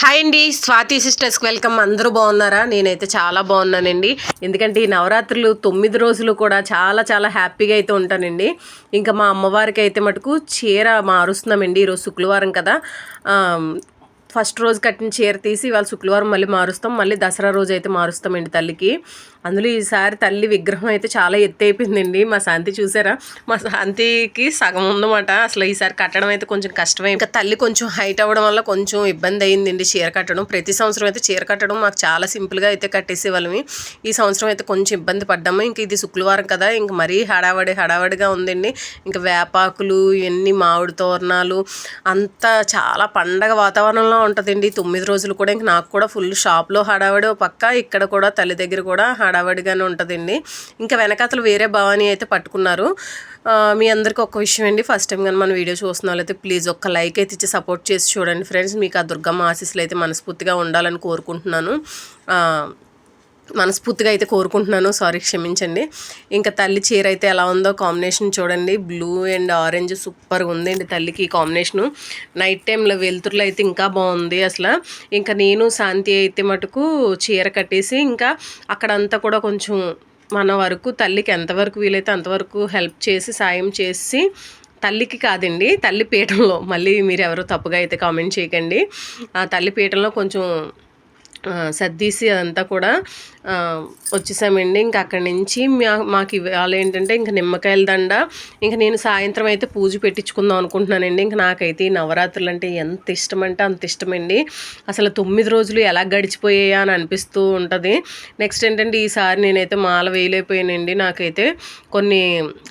Hi అండి Swathi సిస్టర్స్కి welcome. అందరూ బాగున్నారా? నేనైతే చాలా బాగున్నానండి. ఎందుకంటే ఈ నవరాత్రులు తొమ్మిది రోజులు కూడా చాలా చాలా హ్యాపీగా అయితే ఉంటానండి. ఇంకా మా అమ్మవారికి అయితే మటుకు చీర మారుస్తున్నామండి ఈరోజు శుక్రవారం కదా. ఫస్ట్ రోజు కట్టిన చీర తీసి ఇవాళ శుక్రవారం మళ్ళీ మారుస్తాం. మళ్ళీ దసరా రోజు అయితే మారుస్తామండి తల్లికి. అందులో ఈసారి తల్లి విగ్రహం అయితే చాలా ఎత్తు అయిపోయిందండి. మా శాంతి చూసారా? మా శాంతికి సగం ఉందన్నమాట. అసలు ఈసారి కట్టడం అయితే కొంచెం కష్టమే. ఇంకా తల్లి కొంచెం హైట్ అవ్వడం వల్ల కొంచెం ఇబ్బంది అయిందండి చీర కట్టడం. ప్రతి సంవత్సరం అయితే చీర కట్టడం మాకు చాలా సింపుల్గా అయితే కట్టేసేవాళ్ళమి. ఈ సంవత్సరం అయితే కొంచెం ఇబ్బంది పడ్డాము. ఇంక ఇది శుక్రవారం కదా ఇంక మరీ హడావడి హడావడిగా ఉందండి. ఇంకా వేపాకులు ఇవన్నీ మామిడి తోరణాలు అంతా చాలా పండగ వాతావరణంలో ఉంటుందండి తొమ్మిది రోజులు కూడా ఇంక నాకు కూడా ఫుల్ షాప్లో హడావడి. పక్క ఇక్కడ కూడా తల్లి దగ్గర కూడా హడావడిగానే ఉంటుందండి. ఇంకా వెనకాతలు వేరే భవానీ అయితే పట్టుకున్నారు. మీ అందరికీ ఒక విషయం అండి ఫస్ట్ టైం కానీ మన వీడియో చూస్తున్న వాళ్ళైతే ప్లీజ్ ఒక్క లైక్ అయితే ఇచ్చి సపోర్ట్ చేసి చూడండి ఫ్రెండ్స్. మీకు ఆ దుర్గమ్మ ఆశీస్సులు అయితే మనస్ఫూర్తిగా ఉండాలని కోరుకుంటున్నాను. మనస్ఫూర్తిగా అయితే కోరుకుంటున్నాను. సారీ క్షమించండి. ఇంకా తల్లి చీర అయితే ఎలా ఉందో కాంబినేషన్ చూడండి. బ్లూ అండ్ ఆరెంజ్ సూపర్గా ఉందండి తల్లికి ఈ కాంబినేషను నైట్ టైంలో వెలుతురులో అయితే ఇంకా బాగుంది అసలు. ఇంకా నేను శాంతి అయితే మటుకు చీర కట్టేసి ఇంకా అక్కడంతా కూడా కొంచెం మన వరకు తల్లికి ఎంతవరకు వీలైతే అంతవరకు హెల్ప్ చేసి సాయం చేసి తల్లికి కాదండి తల్లి పీఠంలో. మళ్ళీ మీరు ఎవరు తప్పుగా అయితే కామెంట్ చేయకండి. ఆ తల్లి పీఠంలో కొంచెం సర్దీసి అదంతా కూడా వచ్చేసామండి. ఇంకా అక్కడి నుంచి మా మాకు ఇవాళ ఏంటంటే ఇంకా నిమ్మకాయల దండ ఇంకా నేను సాయంత్రం అయితే పూజ పెట్టించుకుందాం అనుకుంటున్నానండి. ఇంకా నాకైతే ఈ నవరాత్రులు అంటే ఎంత ఇష్టం అంటే అంత ఇష్టమండి. అసలు తొమ్మిది రోజులు ఎలా గడిచిపోయాయా అని అనిపిస్తూ ఉంటుంది. నెక్స్ట్ ఏంటంటే ఈసారి నేనైతే మాల వేయలేకపోయానండి. నాకైతే కొన్ని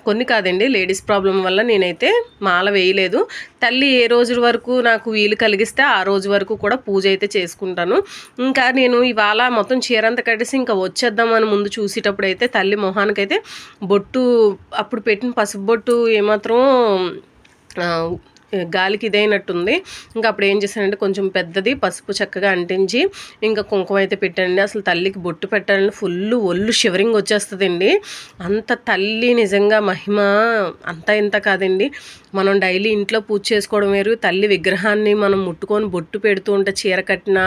కొన్ని కాదండి లేడీస్ ప్రాబ్లం వల్ల నేనైతే మాల వేయలేదు. తల్లి ఏ రోజు వరకు నాకు వీలు కలిగిస్తే ఆ రోజు వరకు కూడా పూజ అయితే చేసుకుంటాను. ఇంకా నేను ఇవాళ మొత్తం చీరంతా కట్టేసి ఇంకా వచ్చేద్దామని ముందు చూసేటప్పుడు అయితే తల్లి మొహానికైతే బొట్టు అప్పుడు పెట్టిన పసుపు బొట్టు ఏమాత్రం గాలికి ఇదైనట్టుంది. ఇంకా అప్పుడు ఏం చేశానంటే కొంచెం పెద్దది పసుపు చక్కగా అంటించి ఇంకా కుంకుమ అయితే పెట్టండి అసలు తల్లికి బొట్టు పెట్టాలని ఫుల్ ఒళ్ళు షివరింగ్ వచ్చేస్తుందండి. అంత తల్లి నిజంగా మహిమ అంత ఇంత కాదండి. మనం డైలీ ఇంట్లో పూజ చేసుకోవడం వేరు తల్లి విగ్రహాన్ని మనం ముట్టుకొని బొట్టు పెడుతూ ఉంటే చీర కట్టిన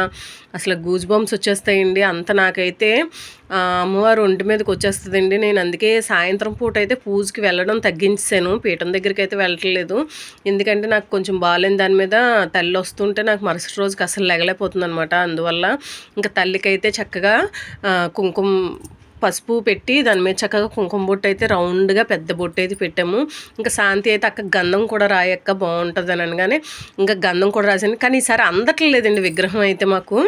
అసలు గూజ్ బంప్స్ వచ్చేస్తాయండి. అంత నాకైతే అమ్మవారు ఒంటి మీదకి వచ్చేస్తుందండి. నేను అందుకే సాయంత్రం పూట అయితే పూజకి వెళ్ళడం తగ్గించాను పీఠం దగ్గరికి అయితే వెళ్ళట్లేదు. ఎందుకంటే నాకు నాకు కొంచెం బాగాలేని దాని మీద తల్లి వస్తుంటే నాకు మరుసటి రోజుకి అసలు లెగలేకపోతుంది అనమాట అందువల్ల ఇంకా తల్లికైతే చక్కగా కుంకుమ పసుపు పెట్టి దాని మీద చక్కగా కుంకుమ బొట్టు అయితే రౌండ్గా పెద్ద బొట్టు అయితే పెట్టాము. ఇంకా శాంతి అయితే అక్క గంధం కూడా రాయక్క బాగుంటుంది అని అనగానే ఇంకా గంధం కూడా రాసాను కానీ ఈసారి అందట్లేదండి విగ్రహం అయితే మాకు.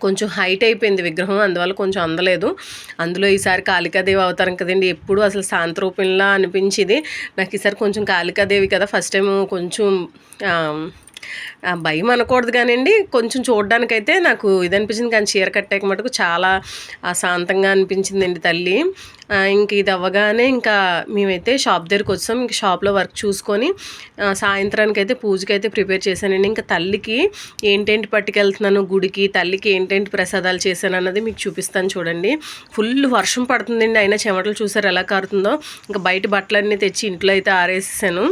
కొంచెం హైట్ అయిపోయింది విగ్రహం అందువల్ల కొంచెం అందలేదు. అందులో ఈసారి కాళికాదేవి అవతారం కదండి ఎప్పుడు అసలు శాంతరూపంలా అనిపించింది. నాకు ఈసారి కొంచెం కాళికాదేవి కదా ఫస్ట్ టైం కొంచెం భయం అనకూడదు కానివ్వండి కొంచెం చూడడానికైతే నాకు ఇది అనిపించింది కానీ చీర కట్టాక మటుకు చాలా ఆ, శాంతంగా అనిపించిందండి తల్లి. ఇంక ఇది అవ్వగానే ఇంకా మేమైతే షాప్ దగ్గరికి వచ్చాం. ఇంక షాప్లో వర్క్ చూసుకొని సాయంత్రానికి అయితే పూజకి అయితే ప్రిపేర్ చేశానండి. ఇంకా తల్లికి ఏంటేంటి పట్టుకెళ్తున్నాను గుడికి తల్లికి ఏంటేంటి ప్రసాదాలు చేశాను అన్నది మీకు చూపిస్తాను చూడండి. ఫుల్ వర్షం పడుతుందండి. అయినా చెమటలు చూసారు ఎలా కారుతుందో. ఇంకా బయట బట్టలన్నీ తెచ్చి ఇంట్లో అయితే ఆరేసాను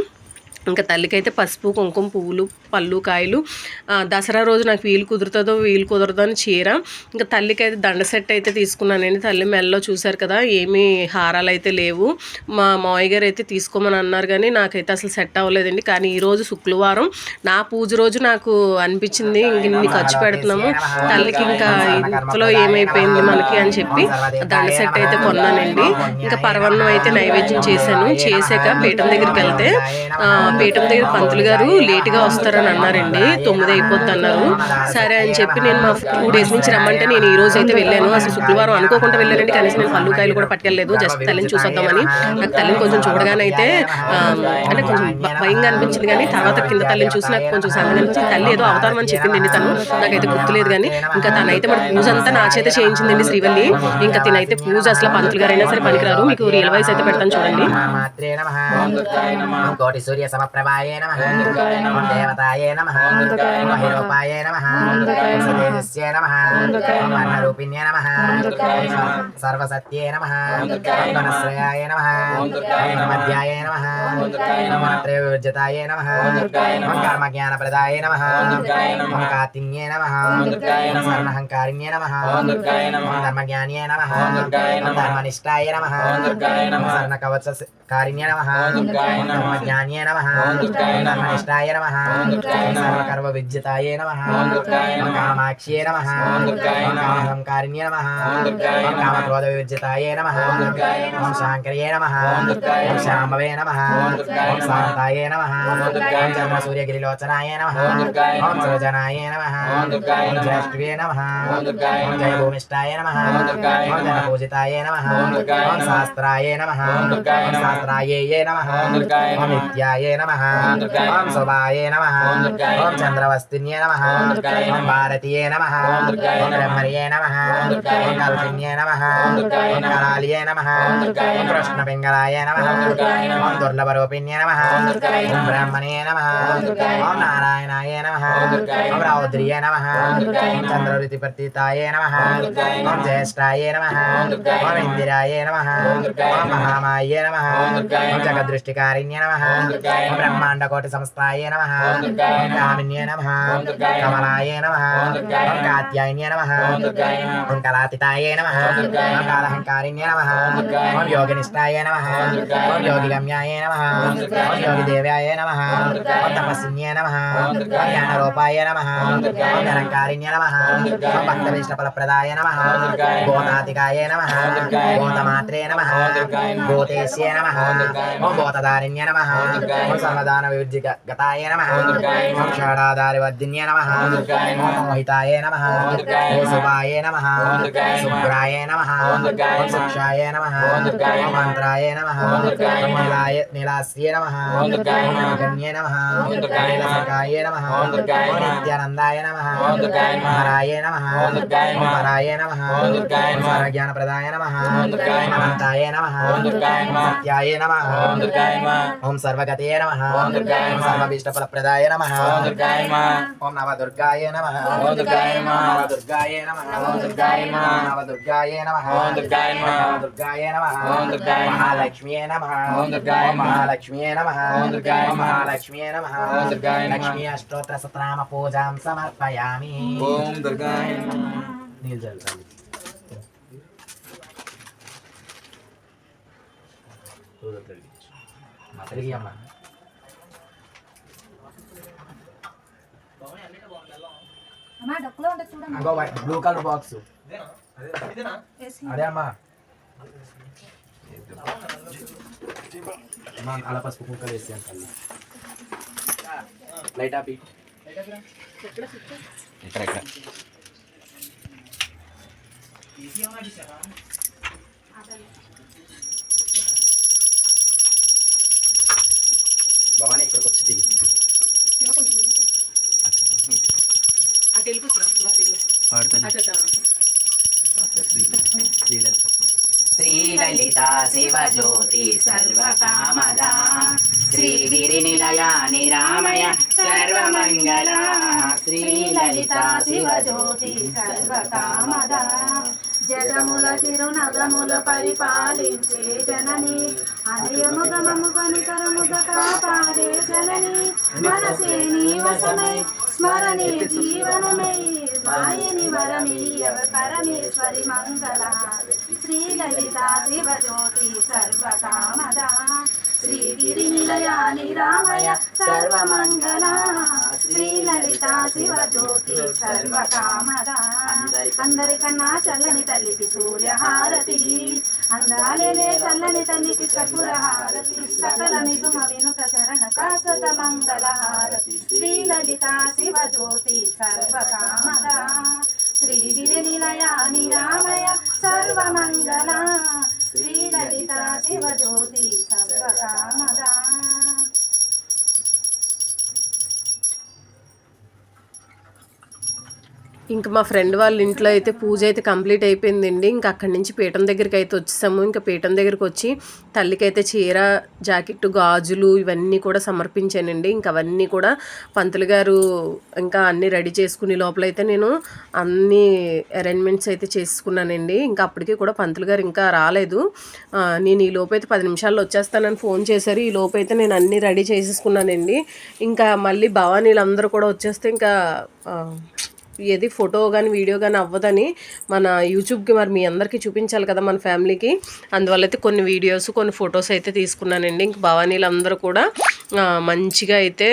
ఇంకా తల్లికైతే పసుపు కుంకుమ పువ్వులు పళ్ళు కాయలు. దసరా రోజు నాకు వీలు కుదురుతుందో వీలు కుదరదో అని చీర. ఇంకా తల్లికైతే దండ సెట్ అయితే తీసుకున్నానండి. తల్లి మెల్లో చూశారు కదా ఏమీ హారాలు అయితే లేవు. మా మావయ్య గారు అయితే తీసుకోమని అన్నారు కానీ నాకైతే అసలు సెట్ అవ్వలేదండి. కానీ ఈ రోజు శుక్రవారం నా పూజ రోజు నాకు అనిపించింది. ఇంక ఇన్ని ఖర్చు పెడుతున్నాము. తల్లికి ఇంకా ఇంతలో ఏమైపోయింది మనకి అని చెప్పి దండ సెట్ అయితే కొన్నానండి. ఇంకా పరవన్నం అయితే నైవేద్యం చేశాను. చేశాక పీఠం దగ్గరికి వెళ్తే పీఠం దగ్గర పంతులు గారు లేటుగా అని అన్నారండి. తొమ్మిది అయిపోద్ది అన్నారు. సరే అని చెప్పి నేను మా టూ డేస్ నుంచి రమ్మంటే నేను ఈ రోజు అయితే వెళ్ళాను. అసలు శుక్రవారం అనుకోకుండా వెళ్ళానండి. కనీసం నేను పళ్ళు కాయలు కూడా పట్టుకెళ్ళలేదు. జస్ట్ తల్లిని చూసొద్దామని. నాకు తల్లిని కొంచెం చూడగానే అయితే అంటే కొంచెం భయంగా అనిపించింది కానీ తర్వాత కింద తల్లిని చూసి నాకు కొంచెం సంగతి అనిపించింది. తల్లి ఏదో అవతారం అని చెప్పిందండి తను. నాకైతే గుర్తులేదు కానీ ఇంకా తనైతే మన పూజ అంతా నా చేత చేయించిందండి శ్రీవల్లి. ఇంకా తినైతే పూజ అసలు పంతులు గారైనా సరే పనికిరారు మీకు రియల్ వైస్ అయితే పెడతాను చూడండి. సూర్య దేవతా ఓంకారాయ నమ హైరూపాయ నమ ఓం సతేజస్య నమ ఓం అన్నరూపిణ్య నమ సర్వసత్యే నమ ఓం గణశ్రయాయ నమ మధ్యాయ నమ వివర్జితాయ నమ కర్మజ్ఞానప్రదాయ నమ ఓం కార్తిన్యే నమ ఓం సర్వహంకారిణ్యే నమ ధర్మజ్ఞాన్యే నమ ధర్మనిష్టాయ నమ ఓం సర్ణకవచకారిణ్యే నమ ధర్మజ్ఞాన్యే నమ ధర్మనిష్టాయ నమ ఓం సర్వకర్మ విద్యుతాయ నమ ఓం కామాక్ష్యే నమ ఓం కామహంకారిణ్యే నమ ఓం కామక్రోధ విద్యుతాయ నమ ఓం శాంకర్యే నమ ఓం శాంభవే నమ ఓం శాంతాయ నమ ఓం చంద్రసూర్యగిరిలోచనాయ నమ ఓం సృజనాయ నమ ఓం జ్యేష్ఠవే నమ ఓం జయభూమిష్టాయ నమ ఓం జనపూజితాయ నమ ఓం శాస్త్రాయ నమ ఓం శాస్త్రాయ నమ ఓం నిత్యాయ నమ ఓం శుభాయ నమ ఓం చంద్రవస్తిన్యే నమ ఓం భారతీయే నమ ఓం బ్రహ్మణ్యే నమ ఓం కల్పిన్యే నమ ఓం కళాలియే నమ ఓం కృష్ణపింగళాయ నమ ఓం దుర్లభరూపిణ్యే నమ ఓం బ్రహ్మణే నమ ఓం నారాయణాయ నమ ఓం రౌద్రియ నమ ఓం చంద్రవృతిపర్తితాయ నమ ఓం జ్యేష్ఠాయ నమ ఓం ఇందిరాయ నమ ఓం మహామాయ నమ ఓం జగదృష్టికారిణ్య నమ ఓం బ్రహ్మాండకోటి సంస్థాయ నమ ఓం కామిన్య నమ కమలాయ నమ ఓం కాత్యాయన్య నమ ఓం కళాతితాయ నమ ఓం కాళహంకారిణ్య నమ ఓం యోగినిష్టాయ నమ ఓం యోగిగమ్యాయ నమ ఓం యోగిదేవ్యాయ నమ ఓం తపస్విన్యే నమ ఓం జ్ఞానరూపాయ నమ ఓం నిరంకారిణ్య నమ ఓం భక్తవిష్ణఫలప్రదాయ నమ భూతాతికాయ నమ భూతమాత్రే నమ భూతేశ్యే నమ ఓం భూతదారిణ్య నమ ఓం సర్వదాన వివిద్య గతాయ నమ ఓం షడాధారివర్ధిన్య నమ మోహితాయ నమ ఓం శుభాయ నమ శుభ్రాయ నమ శిక్షాయ నమ మంత్రాయ నమ నీలాయ నీలాస్య నమ గణ్య నమ నీలసకాయ నమ నిత్యానందాయ నమ హరాయ నమ హరాయ నమ ఓం సర్వజ్ఞానప్రదాయ నమ అనంతాయ నమ సత్యాయ నమ ఓం సర్వగతే నమ సర్వభీష్టఫలప్రదాయ నమ ఓం నవదుర్గాయ నమ ఓం నవదుర్గాయ నమ నవదుర్గాయ నమ నవదుర్గాయ నమ మహాలక్ష్మ్యే నమ మహాలక్ష్మ్యే నమ మహాలక్ష్మ్యే నమ లక్ష్మీ అష్టోత్తర సతనామ పూజాం సమర్పయామి ఓం దుర్గాయ నీళ్ళు చల్లుతాను తిరిగి అమ్మ అమ్మా డొక్కలో ఉంటుంది చూడమ్మా అగో బ్లూ కలర్ బాక్స్ అదే అమ్మా. అలా పసుపు కుక్కలు వేసాను తల్లి లైట్ ఆపి ఇక్కడ ఇక్కడ భవానీ ఇక్కడికి వచ్చి శ్రీలలిత శివజ్యోతి సర్వకామద. శ్రీగిరి నిలయ రామయ సర్వమంగళ. శ్రీలలిత శివజ్యోతి సర్వకామద. జగముల తిరునగముల పరిపాలించే జనని. అనియముగమము కనికరముగ కాపాడే జనని. మనసే నీ స్మరణే జీవనమై మాయని వరమీయవ పరమేశ్వరి మంగళ. శ్రీలలిత శివజ్యోతి సర్వకామద. నిలయ నిరామయ సర్వమంగళ శ్రీలలిత శివజ్యోతి సర్వకామద. అందరికన్నా చల్లని తల్లికి సూర్యహారతి. అందాలేలే చల్లని తల్లికి చకురహారతి సకల నిగుమ వినుక చరణ శాశ్వత మంగళ హారతి శ్రీలలిత శివజ్యోతి సర్వకామద. శ్రీగిరి నిలయ నిరామయ సర్వమంగళ. శ్రీలలిత శివజ్యోతి సర్వకామద. ఇంకా మా ఫ్రెండ్ వాళ్ళ ఇంట్లో అయితే పూజ అయితే కంప్లీట్ అయిపోయిందండి. ఇంకా అక్కడి నుంచి పీఠం దగ్గరికి అయితే వచ్చేసాము. ఇంకా పీఠం దగ్గరికి వచ్చి తల్లికి అయితే చీర జాకెట్ గాజులు ఇవన్నీ కూడా సమర్పించానండి. ఇంకా అవన్నీ కూడా పంతులు గారు ఇంకా అన్నీ రెడీ చేసుకునే లోపల అయితే నేను అన్ని అరేంజ్మెంట్స్ అయితే చేసుకున్నానండి. ఇంకా అప్పటికి కూడా పంతులు గారు ఇంకా రాలేదు. నేను ఈ లోపు అయితే పది నిమిషాల్లో వచ్చేస్తానని ఫోన్ చేశారు. ఈ లోపు అయితే నేను అన్నీ రెడీ చేసేసుకున్నానండి. ఇంకా మళ్ళీ భవానీలు అందరూ కూడా వచ్చేస్తే ఇంకా ఏది ఫోటో కానీ వీడియో కానీ అవ్వదని మన యూట్యూబ్కి మరి మీ అందరికీ చూపించాలి కదా మన ఫ్యామిలీకి. అందువల్ల అయితే కొన్ని వీడియోస్ కొన్ని ఫొటోస్ అయితే తీసుకున్నానండి. ఇంక భవానీలు అందరూ కూడా మంచిగా అయితే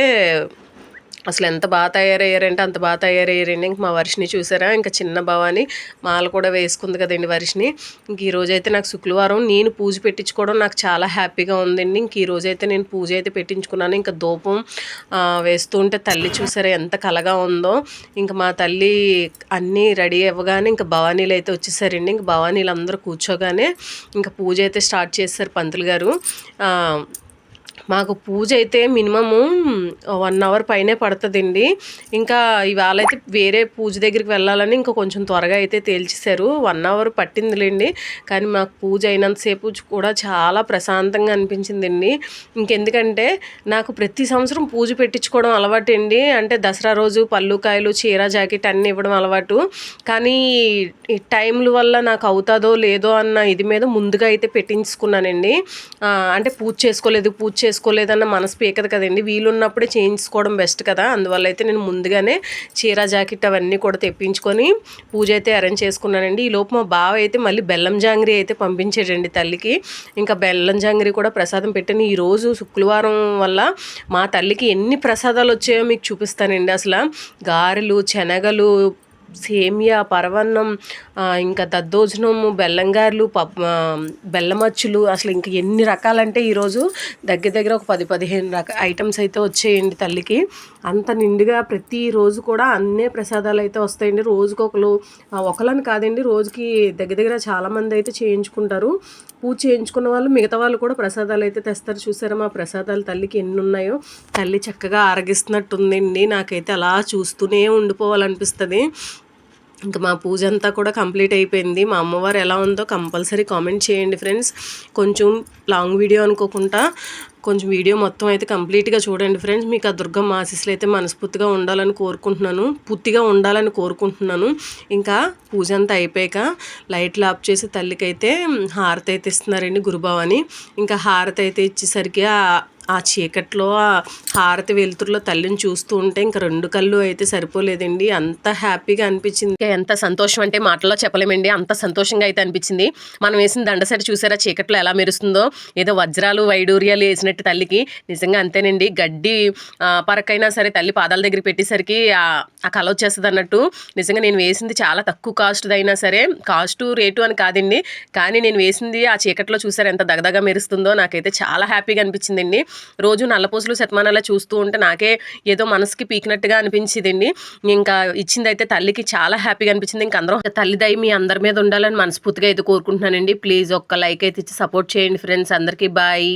అసలు ఎంత బాగా తయారయ్యారంటే అంత బాగా తయారయ్యారండి. ఇంక మా వర్షిని చూసారా? ఇంకా చిన్న భవాని మాల కూడా వేసుకుంది కదండి వర్షిని. ఇంక ఈరోజైతే అయితే నాకు శుక్రవారం నేను పూజ పెట్టించుకోవడం నాకు చాలా హ్యాపీగా ఉందండి. ఇంక ఈరోజు అయితే నేను పూజ అయితే పెట్టించుకున్నాను. ఇంకా ధూపం వేస్తూ ఉంటే తల్లి చూసారా ఎంత కలగా ఉందో. ఇంకా మా తల్లి అన్నీ రెడీ అవ్వగానే ఇంకా భవానీలు అయితే వచ్చేసారండి. ఇంక భవానీలు అందరూ కూర్చోగానే ఇంకా పూజ అయితే స్టార్ట్ చేస్తారు పంతులు గారు. మాకు పూజ అయితే మినిమము వన్ అవర్ పైనే పడుతుందండి. ఇంకా ఇవాళ అయితే వేరే పూజ దగ్గరికి వెళ్ళాలని ఇంకా కొంచెం త్వరగా అయితే తేల్చేశారు. వన్ అవర్ పట్టిందిలేండి. కానీ మాకు పూజ అయినంతసేపు కూడా చాలా ప్రశాంతంగా అనిపించిందండి. ఇంకెందుకంటే నాకు ప్రతి సంవత్సరం పూజ పెట్టించుకోవడం అలవాటు అండి అంటే దసరా రోజు పళ్ళు కాయలు చీర జాకెట్ అన్నీ ఇవ్వడం అలవాటు. కానీ ఈ టైంల వల్ల నాకు అవుతుందో లేదో అన్న ఇది మీద ముందుగా అయితే పెట్టించుకున్నానండి. అంటే పూజ చేసుకోలేదు పూజ చేసుకోలేదన్న మనసు పీకదు కదండి. వీలున్నప్పుడే చేయించుకోవడం బెస్ట్ కదా. అందువల్ల అయితే నేను ముందుగానే చీర జాకెట్ అవన్నీ కూడా తెప్పించుకొని పూజ అయితే అరేంజ్ చేసుకున్నానండి. ఈ లోపు మా బావ అయితే మళ్ళీ బెల్లం జాంగ్రీ అయితే పంపించాడండి తల్లికి. ఇంకా బెల్లం జాంగ్రీ కూడా ప్రసాదం పెట్టాను ఈరోజు శుక్రవారం వల్ల మా తల్లికి ఎన్ని ప్రసాదాలు వచ్చాయో మీకు చూపిస్తానండి అసలు. గారెలు శనగలు సేమియా పరవన్నం ఇంకా దద్దోజనము బెల్లంగారులు పప్ బెల్లమచ్చులు అసలు ఇంకా ఎన్ని రకాలంటే ఈరోజు దగ్గర దగ్గర ఒక పది పదిహేను రక ఐటమ్స్ అయితే వచ్చేయండి తల్లికి. అంత నిండుగా ప్రతిరోజు కూడా అన్నే ప్రసాదాలు అయితే వస్తాయండి. రోజుకొకరు ఒకళ్ళని కాదండి రోజుకి దగ్గర దగ్గర చాలామంది అయితే చేయించుకుంటారు. పూజ చేయించుకున్న వాళ్ళు మిగతా వాళ్ళు కూడా ప్రసాదాలు అయితే తెస్తారు. చూసారా మా ప్రసాదాలు తల్లికి ఎన్ని ఉన్నాయో తల్లి చక్కగా ఆరగిస్తున్నట్టుందండి. నాకైతే అలా చూస్తూనే ఉండిపోవాలనిపిస్తుంది. ఇంకా మా పూజ అంతా కూడా కంప్లీట్ అయిపోయింది. మా అమ్మవారు ఎలా ఉందో కంపల్సరీ కామెంట్ చేయండి ఫ్రెండ్స్. కొంచెం లాంగ్ వీడియో అనుకోకుండా కొంచెం వీడియో మొత్తం అయితే కంప్లీట్గా చూడండి ఫ్రెండ్స్. మీకు ఆ దుర్గమ్మ ఆశీస్సులు అయితే మనస్ఫూర్తిగా ఉండాలని కోరుకుంటున్నాను. పూర్తిగా ఉండాలని కోరుకుంటున్నాను. ఇంకా పూజ అంతా అయిపోయాక లైట్లు ఆఫ్ చేసి తల్లికైతే హారతి అయితే ఇస్తున్నారండి గురుబావని ఇంకా హారతి అయితే ఇచ్చేసరికి ఆ చీకట్లో ఆ హారతి వెలుతురులో తల్లిని చూస్తూ ఉంటే ఇంకా రెండు కళ్ళు అయితే సరిపోలేదండి. అంత హ్యాపీగా అనిపించింది. ఎంత సంతోషం అంటే మాటల్లో చెప్పలేమండి. అంత సంతోషంగా అయితే అనిపించింది. మనం వేసిన దండసరి చూసారా? చీకట్లో ఎలా మెరుస్తుందో? ఏదో వజ్రాలు వైడూర్యాలు వేసినట్టు తల్లికి. నిజంగా అంతేనండి. గడ్డి పరకైనా సరే తల్లి పాదాల దగ్గర పెట్టేసరికి ఆ కళ వచ్చేస్తుంది అన్నట్టు. నిజంగా నేను వేసింది చాలా తక్కువ కాస్ట్దైనా అయినా సరే కాస్ట్ రేటు అని కాదండి. కానీ నేను వేసింది ఆ చీకట్లో చూసారు? ఎంత దగదగా మెరుస్తుందో నాకైతే చాలా హ్యాపీగా అనిపించిందండి. రోజు నల్లపూసలు శతమానాల చూస్తూ ఉంటే నాకే ఏదో మనసుకి పీకినట్టుగా అనిపించిందండి. ఇంకా ఇచ్చింది అయితే తల్లికి చాలా హ్యాపీగా అనిపించింది. ఇంకా అందరం తల్లిదై మీ అందరి మీద ఉండాలని మనస్ఫూర్తిగా అయితే కోరుకుంటున్నానండి. ప్లీజ్ ఒక్క లైక్ అయితే ఇచ్చి సపోర్ట్ చేయండి ఫ్రెండ్స్. అందరికీ బాయ్.